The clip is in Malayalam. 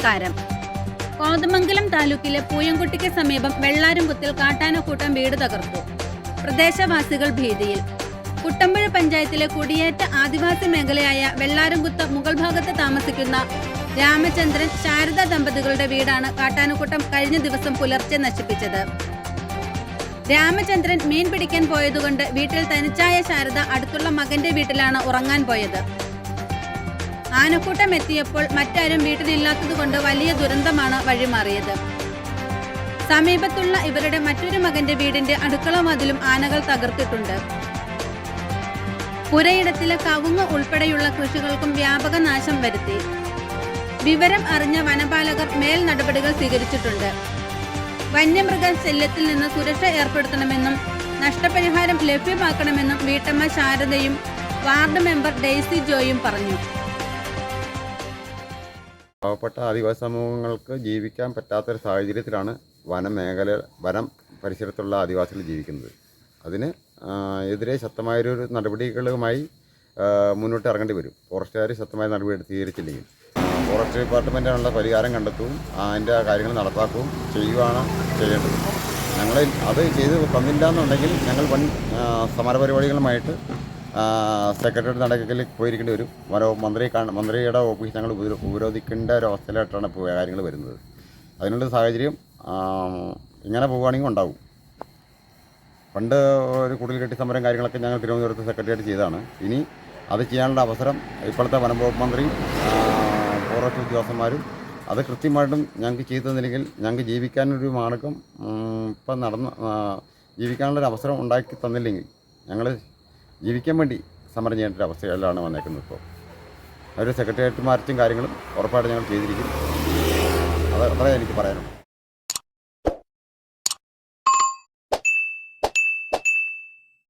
നമസ്കാരം. കോതമംഗലം താലൂക്കിലെ പൂയംകുട്ടിക്ക് സമീപം വെള്ളാരുംകുത്തിൽ കാട്ടാനക്കൂട്ടം വീട് തകർത്തു. പ്രദേശവാസികൾ ഭീതിയിൽ. കുട്ടമ്പുഴ പഞ്ചായത്തിലെ കുടിയേറ്റ ആദിവാസി മേഖലയായ വെള്ളാരുംകുത്ത് മുഗൾ ഭാഗത്ത് താമസിക്കുന്ന രാമചന്ദ്രൻ ശാരദ ദമ്പതികളുടെ വീടാണ് കാട്ടാനക്കൂട്ടം കഴിഞ്ഞ ദിവസം പുലർച്ചെ നശിപ്പിച്ചത്. രാമചന്ദ്രൻ മീൻ പിടിക്കാൻ പോയതുകൊണ്ട് വീട്ടിൽ തനിച്ചായ ശാരദ അടുത്തുള്ള മകന്റെ വീട്ടിലാണ് ഉറങ്ങാൻ പോയത്. ആനക്കൂട്ടം എത്തിയപ്പോൾ മറ്റാരും വീട്ടിലില്ലാത്തതുകൊണ്ട് വലിയ ദുരന്തമാണ് വഴിമാറിയത്. സമീപത്തുള്ള ഇവരുടെ മറ്റൊരു മകന്റെ വീടിന്റെ അടുക്കള മതിലും ആനകൾ തകർത്തിട്ടുണ്ട്. പുരയിടത്തിലെ കവുങ്ങ് ഉൾപ്പെടെയുള്ള കൃഷികൾക്കും വ്യാപക നാശം വരുത്തി. വിവരം അറിഞ്ഞ വനപാലകർ മേൽ നടപടികൾ സ്വീകരിച്ചിട്ടുണ്ട്. വന്യമൃഗ ശല്യത്തിൽ നിന്ന് സുരക്ഷ ഏർപ്പെടുത്തണമെന്നും നഷ്ടപരിഹാരം ലഭ്യമാക്കണമെന്നും വീട്ടമ്മ ശാരദയും വാർഡ് മെമ്പർ ഡെയ്സി ജോയും പറഞ്ഞു. പാവപ്പെട്ട ആദിവാസി സമൂഹങ്ങൾക്ക് ജീവിക്കാൻ പറ്റാത്തൊരു സാഹചര്യത്തിലാണ് വനമേഖല വനം പരിസരത്തുള്ള ആദിവാസികൾ ജീവിക്കുന്നത്. അതിന് എതിരെ ശക്തമായൊരു നടപടികളുമായി മുന്നോട്ട് ഇറങ്ങേണ്ടി വരും. ഫോറസ്റ്റുകാർ ശക്തമായ നടപടി സ്വീകരിച്ചില്ലെങ്കിൽ ഫോറസ്റ്റ് ഡിപ്പാർട്ട്മെന്റിനുള്ള പരിഹാരം കണ്ടെത്തുകയും അതിന്റെ കാര്യങ്ങൾ നടപ്പാക്കുകയും ചെയ്യുകയാണ് ചെയ്യേണ്ടത്. ഞങ്ങൾ അത് ചെയ്ത് തന്നില്ല എന്നുണ്ടെങ്കിൽ ഞങ്ങൾ വൻ സമരപരിപാടികളുമായിട്ട് സെക്രട്ടറി നടക്കിൽ പോയിരിക്കേണ്ടി വരും. മനോ മന്ത്രി മന്ത്രിയുടെ ഓഫീസ് ഞങ്ങൾ ഉപരോ- ഉപരോധിക്കേണ്ട ഒരു അവസ്ഥയിലായിട്ടാണ് കാര്യങ്ങൾ വരുന്നത്. അതിനുള്ള സാഹചര്യം ഇങ്ങനെ പോവുകയാണെങ്കിൽ ഉണ്ടാവും. പണ്ട് ഒരു കുടിൽ കെട്ടി സമരം കാര്യങ്ങളൊക്കെ ഞങ്ങൾ തിരുവനന്തപുരത്ത് സെക്രട്ടറിയായിട്ട് ചെയ്തതാണ്. ഇനി അത് ചെയ്യാനുള്ള അവസരം ഇപ്പോഴത്തെ വനംവകുപ്പ് മന്ത്രി ഫോറസ്റ്റ് ഉദ്യോഗസ്ഥന്മാരും അത് കൃത്യമായിട്ടും ഞങ്ങൾക്ക് ചെയ്തു തന്നില്ലെങ്കിൽ ഞങ്ങൾക്ക് ജീവിക്കാനൊരു മാർഗം ഇപ്പം നടന്ന് ജീവിക്കാനുള്ളൊരു അവസരം ഉണ്ടാക്കി തന്നില്ലെങ്കിൽ ഞങ്ങൾ ജീവിക്കാൻ വേണ്ടി സമരം ചെയ്യേണ്ട ഒരു അവസ്ഥയിലാണ് വന്നേക്കുന്നത് ഇപ്പോൾ. അവർ സെക്രട്ടേറിയറ്റ് മാർച്ചും കാര്യങ്ങളും ഉറപ്പായിട്ട് ഞങ്ങൾ ചെയ്തിരിക്കും. അത് അത്രേ എനിക്ക് പറയാനുള്ളൂ.